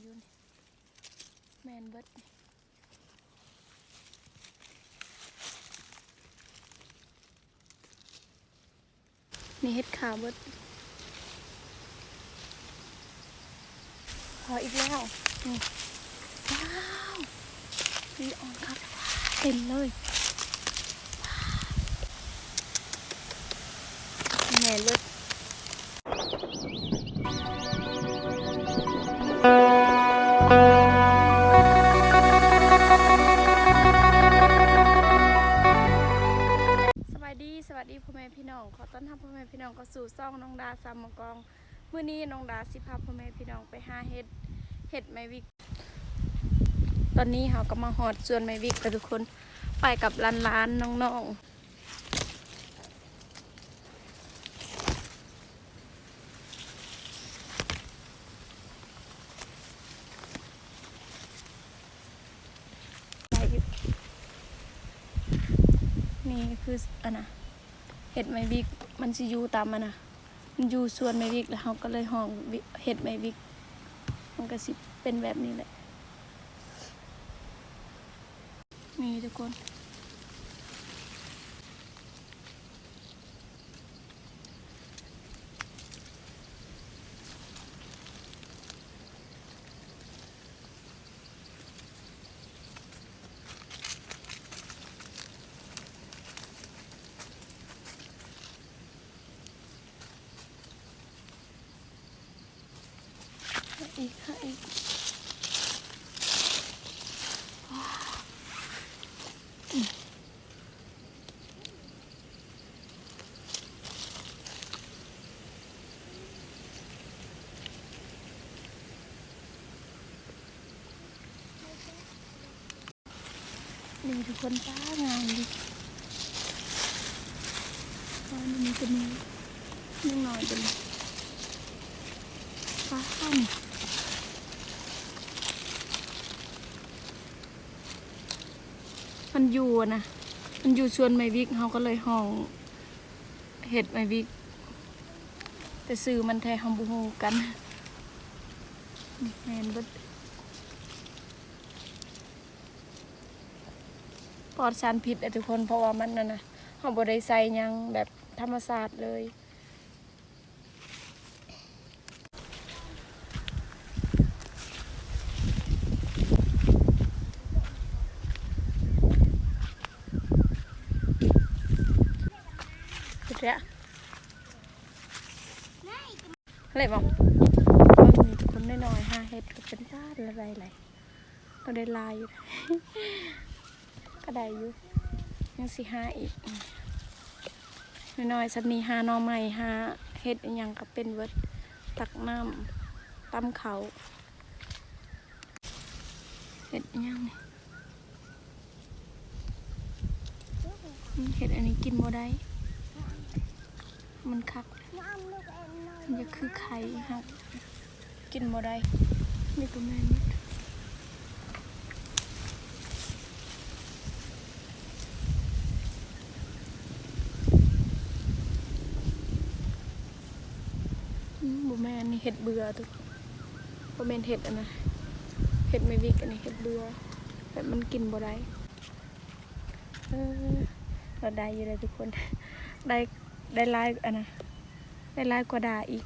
อยู่นี่แมนเบิดนี่นี่เฮ็ดขาเบิดพออีกแล้วนี่ว้าววีออนครับเต็มเลยแม่เลิศ เห็ดไมวิก ตอนนี้เราก็มาหอดส่วนไมวิกแล้วทุกคนไปกับร้านร้านๆน้องๆไปอยู่นี่คืออันน่ะเห็ดไมวิกมันสิอยู่ตามมันนะมันอยู่ส่วนไมวิกแล้วเขาก็เลยห้องเห็ดไมวิก มันก็สิเป็นแบบนี้แหละนี่ทุกคน ให้อีกให้อีกนี่ทุกคนจ้างามดิตอนนี้เป็นนี้นึ่งหน่อยเป็นฟ้าข้ามมัน อยู่อะนะ มันอยู่ชวนไมวิกเขาก็เลยห้องเห็ดไมวิก แต่ซื้อมันแท้ฮัมบูฮูกันแมนบดปลอดสารพิษอะทุกคนเพราะว่ามันน่ะนะเขาบได้ใส่ยังแบบธรรมศาสตร์เลย สุดยอดอะไรบ้างมีทุกคนน้อยๆห้าเฮ็ดก็เป็นด้านอะไรไรก็ ได้ลายอยู่ก็ได้อยู่ยังสิห้าอีกน้อยๆสักนี้หาหนอใหม่ห้าเฮ็ดอหยังก็เป็นเวิร์ดตักน้ำตำเขาเฮ็ดอหยังนี่เฮ็ดอันนี้กินบ่ได้ มันคักมันจะคือไข่ครับกินบ่ได้นี่ประมาณนี้อืมบ่แม่ นี้เห็ดเบื่อทุกบ่แม่นเห็ดอันนะเห็ดไม่วิกอันนี้เห็ดเบื่อแบบมันกินบ่ได้เออเราได้อยู่เลยทุกคน ได้ได้ไลายอันนะได้ไลายกว่าดาอีก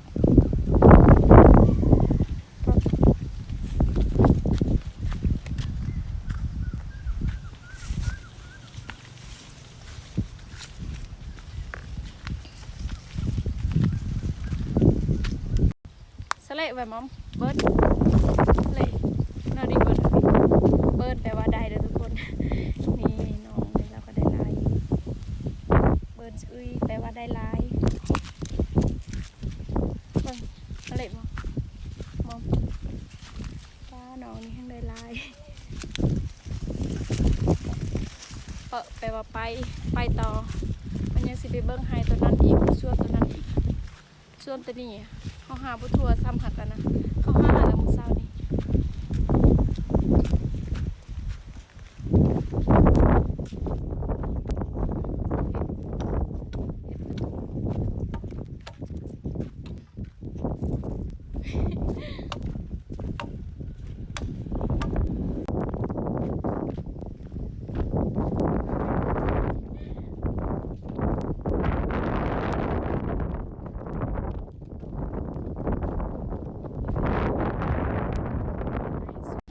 สเล ไว้มอมเบิร์ดเลยนาดีเบิร์ดเบิร์ดแปลว่าได้เด้อทุกคน นี่น้องนี่เราก็ได้ลายเบิร์ดอุ้ยแปลว่าได้ลายเบิ่งสเลมอมมอมป้าน้องนี่ทั้งได้ลายเปะแปลว่าไปไปต่อมันยังสิไปเบิ้งไฮตัวนั้นอีกส่วนตัวนั้นอีกส่วนตัวนี้ หาบุทัวซ้ำหักกันนะ เขาหาแล้วมือเศร้านี่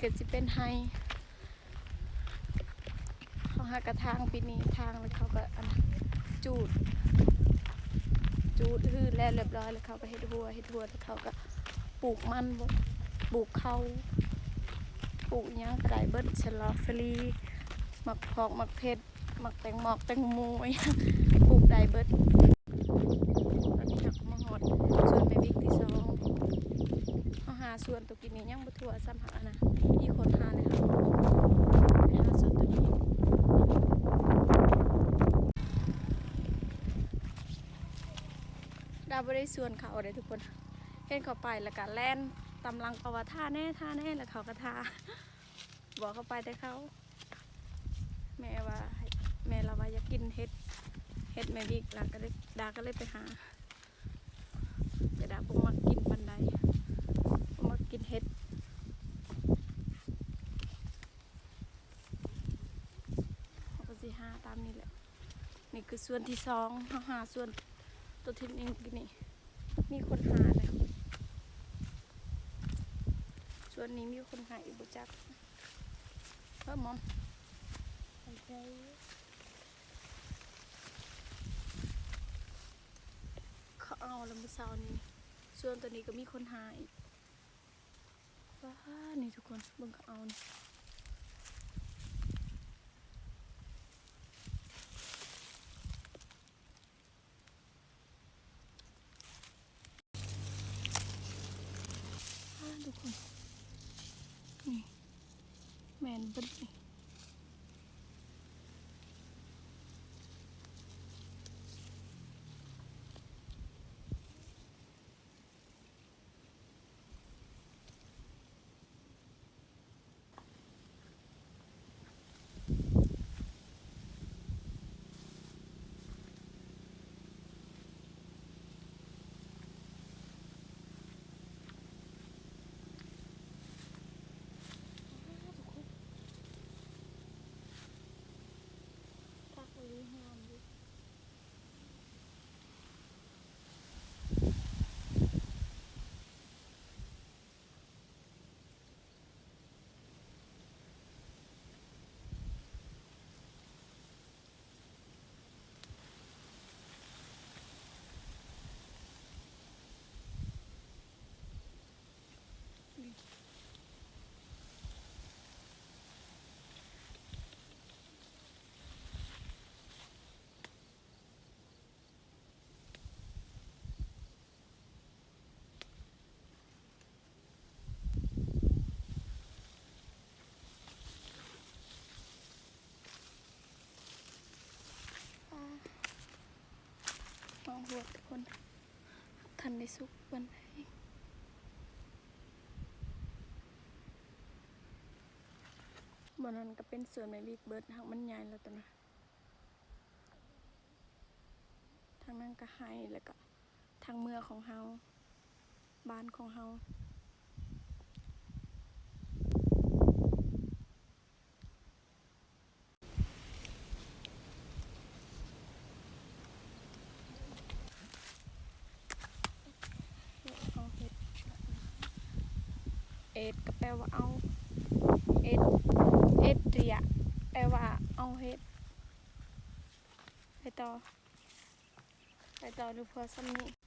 ก็สิเป็นไฮเขาหากระทางปีนี้ทางแล้วเขาก็จูด จูดฮือแล้วเรียบร้อยแล้วเขาก็เฮ็ดหัวเฮ็ดหัวแล้วเขาก็ปลูกมันปลูกเขาปลูกหยังก็ได้เบิร์ดฉลอฟรีหมักพอกหมักเพชรหมักแตงหมอกแตงโมอิหยังปลูกได้เบิร์ดตอนนี้เราก็มาหอดส่วนแม่บิ๊กที่สองเขาหา ส่วนตัวกินนี้ยังบ่ทั่วซ้ำหานะ อีกคนหาเลยค่ะไปหาส่วนตัวนี้ดาวบได้ส่วนเขาเลยทุกคนเห็นเขาไปแล้วก็แล่นตำลังเขาว่าท่าแน่ท่าแน่แล้วเขาก็ท่าบอกเขาไปแต่เขา แม่ว่าแม่เราว่าอยากกินเห็ดเห็ดแม่บิ๊กหลังก็เลยดาก็เลยไปหาพวกมากินปันใดพวกมากินเห็ดเขาก็สิหาตามนี้แหละ นี่ คือส่วนที่สองเขาหาส่วนตัวทินเองกินนี่มีคนหาแล้วส่วนนี้มีคนหาอีกบุจักเพิ่มมอมเขาเอาแล้วมือเสานี้ ส่วนตัวนี้ก็มีคนหาอีกว้านี่ทุกคนเบิ่งเขาเอานี่ ว้าทุก หัวทุกคนทันได้สุกวันไหนบนนั้นก็เป็นส่วนไม่บิ๊กเบิร์ดหางมันใหญ่แล้วตัวนะทางนั้นก็ให้แล้วก็ทางเมืองของเฮาบ้านของเฮาเห็ดเอ็ดก็แปล ว่าเอาเอ็ดเอ็ดเรียแปลว่าเอาเฮ็ดไปต่อไปต่อดูพอซ้ำนี้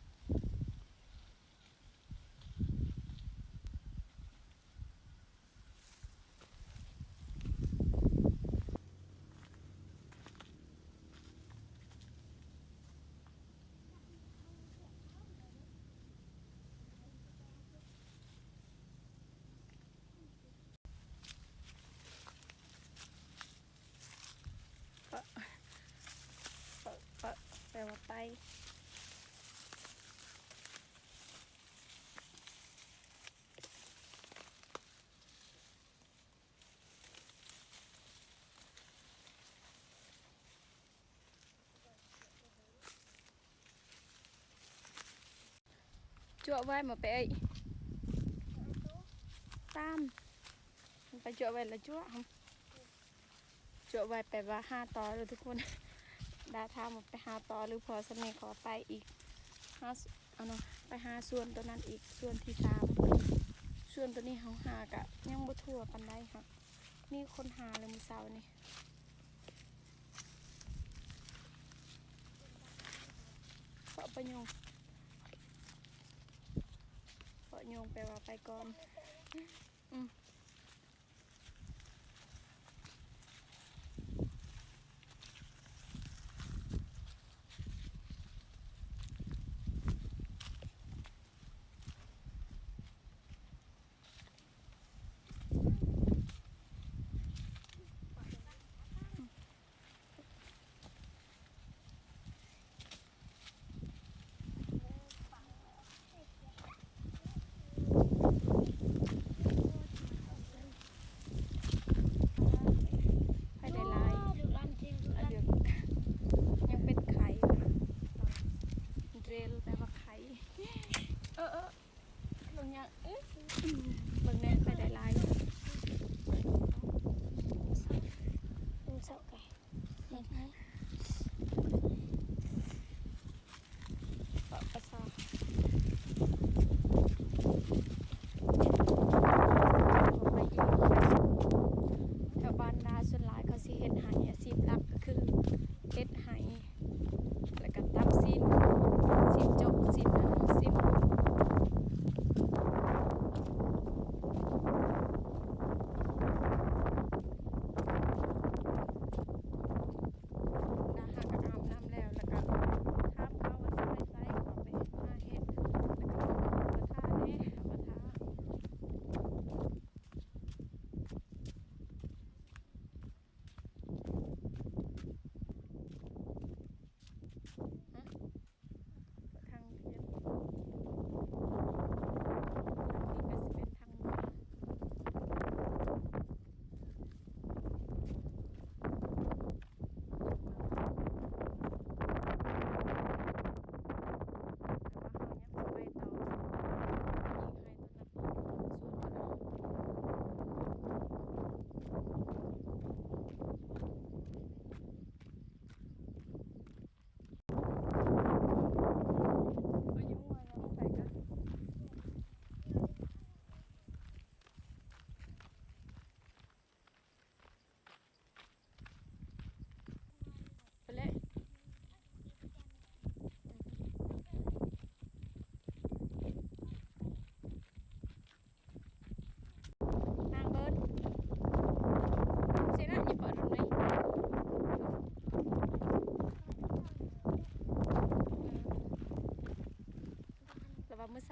chua vai mà bé ấy tam phải chua ะจว là chua không chua vai bé và ha to rồi ทุกคนดาทามดไปห้าต่อหรือพอสมัขอไปอีกห้าเอาเนาะไปหาส่วนตัวนั้นอีกส่วนที่สามส่วนตัวนี้เขาหากะยังบ่ทั่วกันได้ค่ะนี่คนหาเลยมือเสานี่เพาะประยงะโยงไปว่าไปก่อน อืม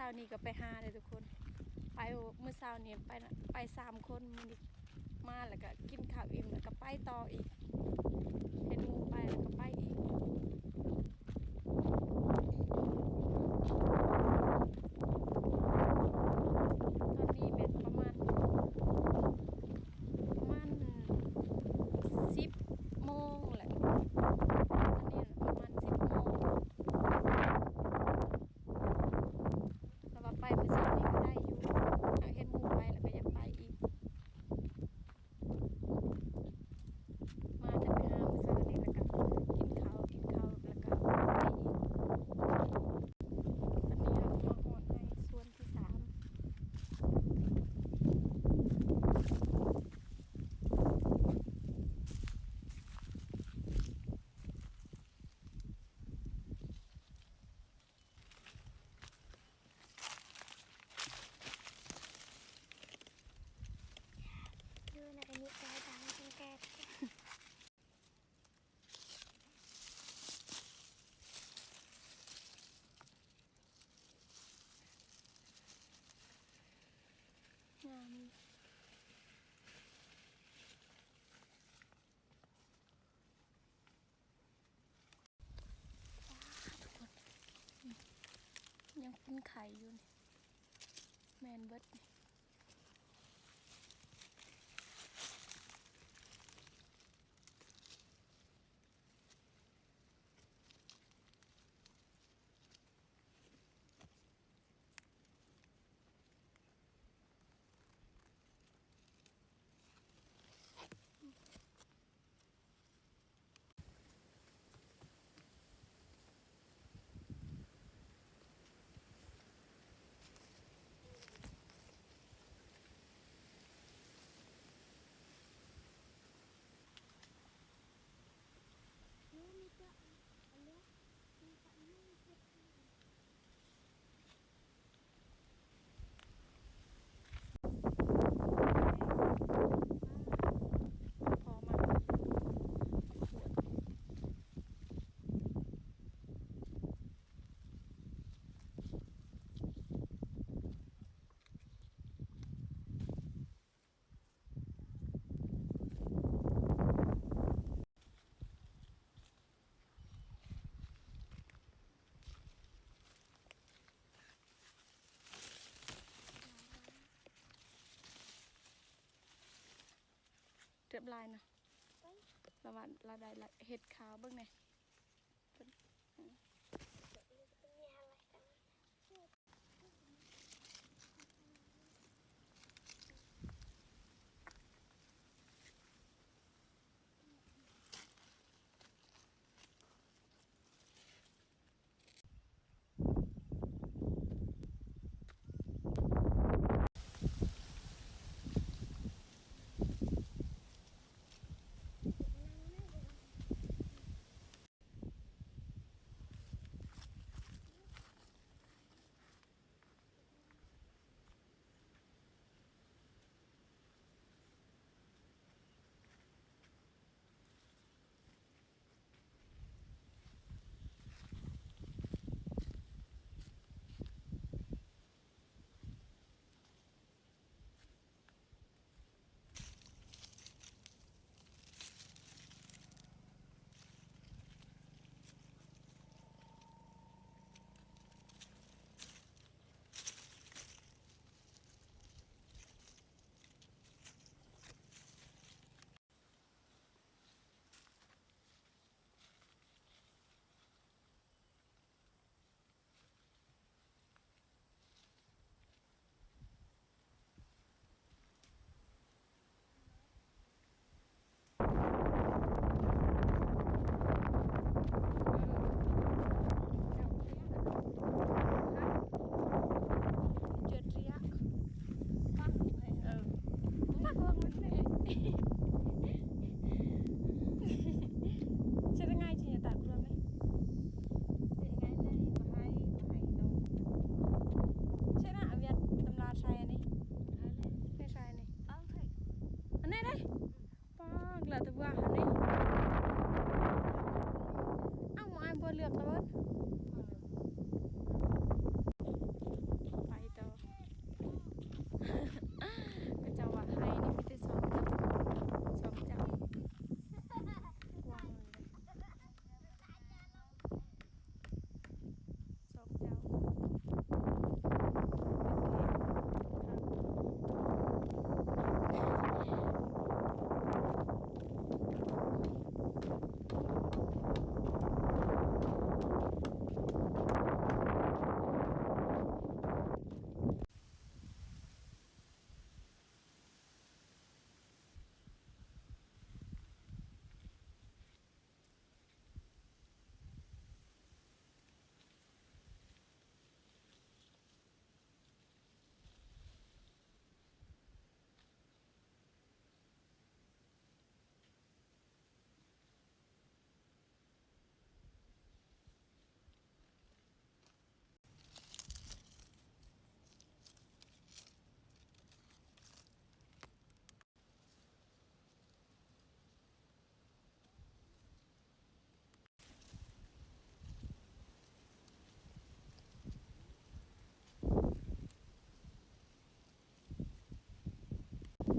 านี้ก็ไปหาเลยทุกคน ไปเมื่อเช้านี้ไปไปสามคนมันมาแล้วก็กินข้าวอิ่มแล้วก็ไปต่ออีกเห็นมูไปแล้วก็ไป ยังเป็นไข่อยู่นี่แมนเบิร์ดนี่ เจ็บลายนะระวังระดายเห็ดขาวเบิ่งไง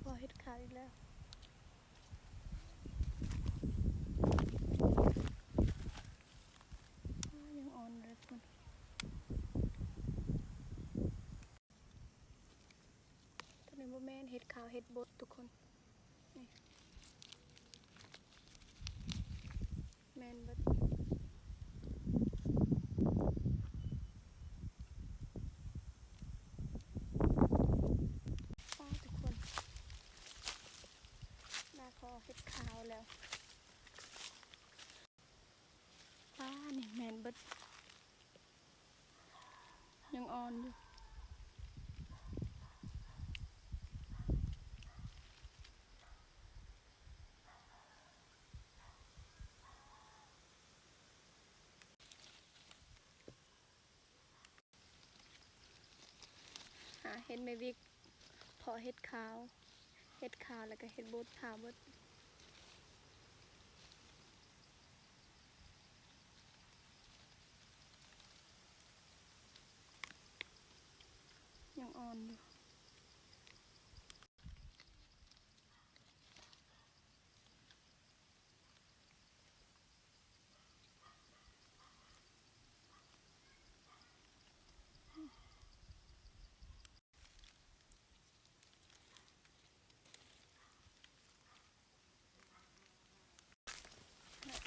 พอเห็ดขาวอีกแล้วยังอ่อนเลยคุณตอนนี้บ่แม่นเห็ดขาวเห็ดบดทุกคนนี่แม่นบด วิกพอเฮ็ดขาวเฮ็ดขาวแล้วก็เฮ็ดบดขาวบด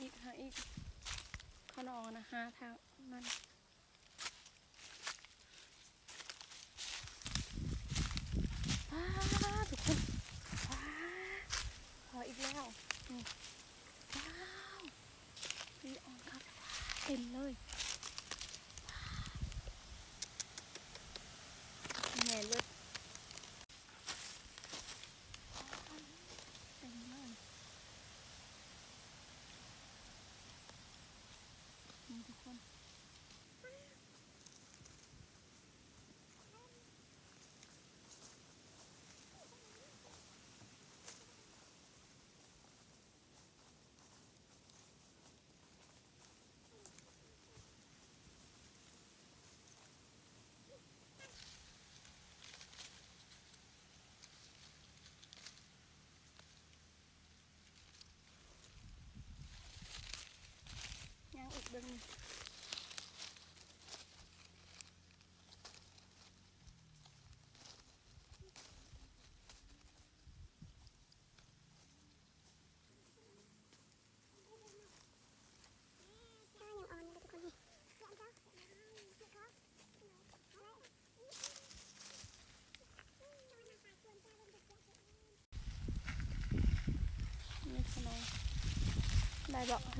อีกหาอีกเขานอนนะหาทางนั่นว้าทุกคนว้าพออีกแล้วว้าวนี่ออนครับเต็มเลยว้าวแหน่เลยเต็มเลย นี่ทุกคน ยังอีก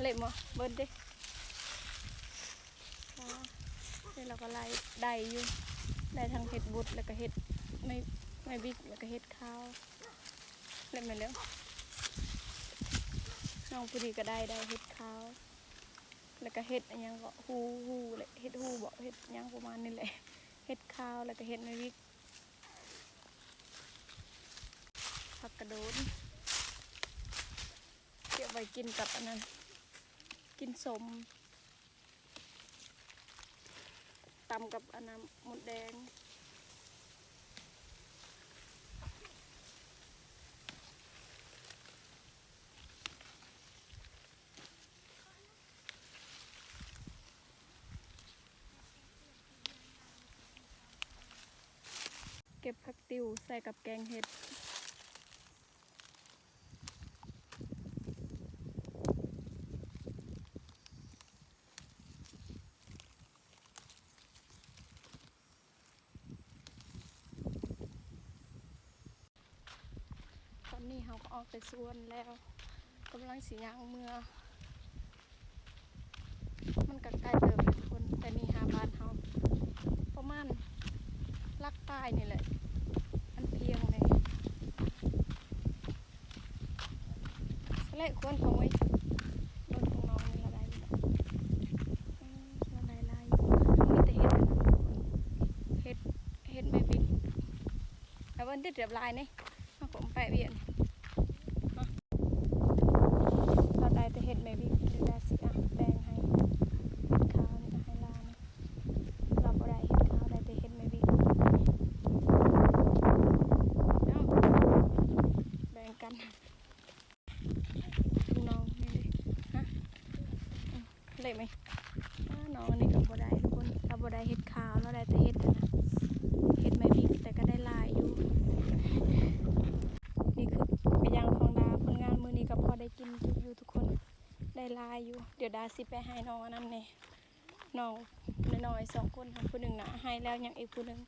เดึง นี่เราก็ไล่ได้อยู่ได้ทั้งเห็ดบุตรแล้วก็เห็ดไม่ไม่บิ๊กแล้วก็เห็ดข้าวเล็บมาแล้วน้องพอดีก็ได้ได้เห็ดข้าวแล้วก็เห็ดอันยังก็ฮูฮูเลยเห็ดฮูบอกเห็ดยังประมาณนี้แหละเห็ดข้าวแล้วก็เห็ดไม่บิ๊กผักกระโดนเก็บไว้กินกับอันนั้นกินสม ตำกับอันนั้นหมดแดง เก็บผักติวใส่กับแกงเห็ด ต ออกไปสวนแล้วกำลังสียางเมือ มันก็ใกล้เติมทุกคนแต่นี่หาบ้านเขาประมาณลักใต้นี่แหละอันเพียงเลยสลควรของไว้โดนของน้องนี่ละได้เลยอืมละได้ลายอยู่มีแต่เห็ดอันนั้นทุกคนเห็ดเห็ดไม่บินแล้ววันที่เรียบลายนี่ เอาผมไปเวียนฮะเราได้แต่เห็ดไม่วิหรือได้สิอะแดงให้เห็ดขาวนี่ก็ให้ลานะเราบ่ได้เห็ดขาวได้แต่เห็ดไม่วิเอ้าแบ่งกันดูน้องนี่เลยฮะอืมเละไหมอ้าน้องอันนี้ก็บ่ได้ทุกคนเราบ่ได้เห็ดขาวเราได้แต่เห็ดอันนะเห็ดไม่วิแต่ก็ได้หลายอยู่ นี่คือกระยังของดาผลงานมือนี้ก็พอได้กินอยู่ทุกคนได้หลายอยู่ เดี๋ยวดาสิไปให้น้องนนั้นเนี่ยน้องน้อยสองคนค่ะผู้หนึ่งนะให้แล้วยังอีกผู้หนึ่ง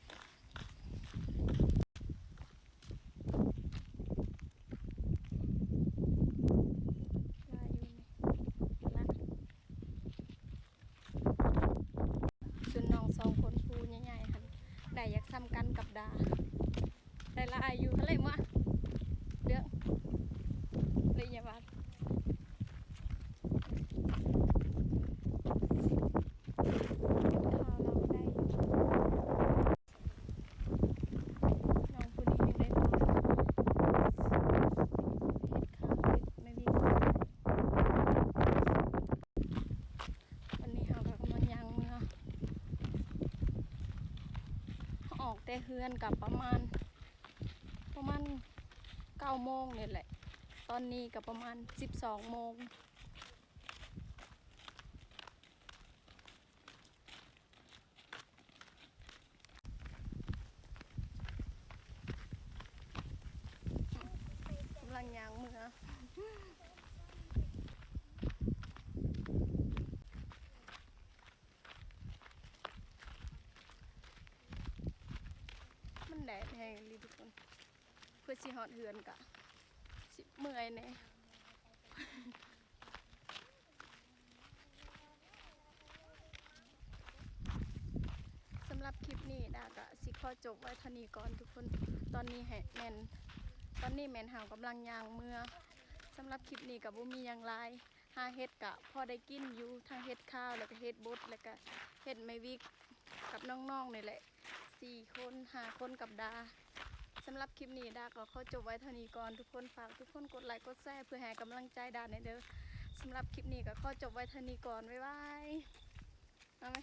ลาอยู่นี่รักส่วนน้องสองคนผู้ใหญ่ๆค่ะได้อยากซ้ำกันกับดา ได้ลายอยู่เท่าไหร่มะ เรื่องเลยอย่าบาดข้าวเราก็ได้อยู่ เฮื อนกับประมาณ ประมาณเก้าโมงนี่แหละ ตอนนี้กับประมาณสิบสองโมง กำลังยางมือมันแดดแห้งเลยทุกคน เพื่อสิฮอดเหือนกะสิเมื่อยแน่สำหรับคลิปนี้ดากะสิขอจบไว้เท่านี้ก่อนทุกคนตอนนี้แหแมนตอนนี้แมนหาวกำลังยางเมื่อสำหรับคลิปนี้กับบุมียังหลายหาเฮ็ดกะพอได้กินอยู่ทั้งเฮ็ดข้าวแล้วก็เฮ็ดบดแล้วก็เฮ็ดไม่วิกกับน้องๆนี่แหละสี่คนห้าคนกับดา สำหรับคลิปนี้ดาก็ขอจบไว้เท่านี้ก่อนทุกคนฝากทุกคนกดไลค์กดแชร์เพื่อแห่กำลังใจดาในเด้อสำหรับคลิปนี้ก็ขอจบไว้เท่านี้ก่อนบ๊ายบายเอาไหม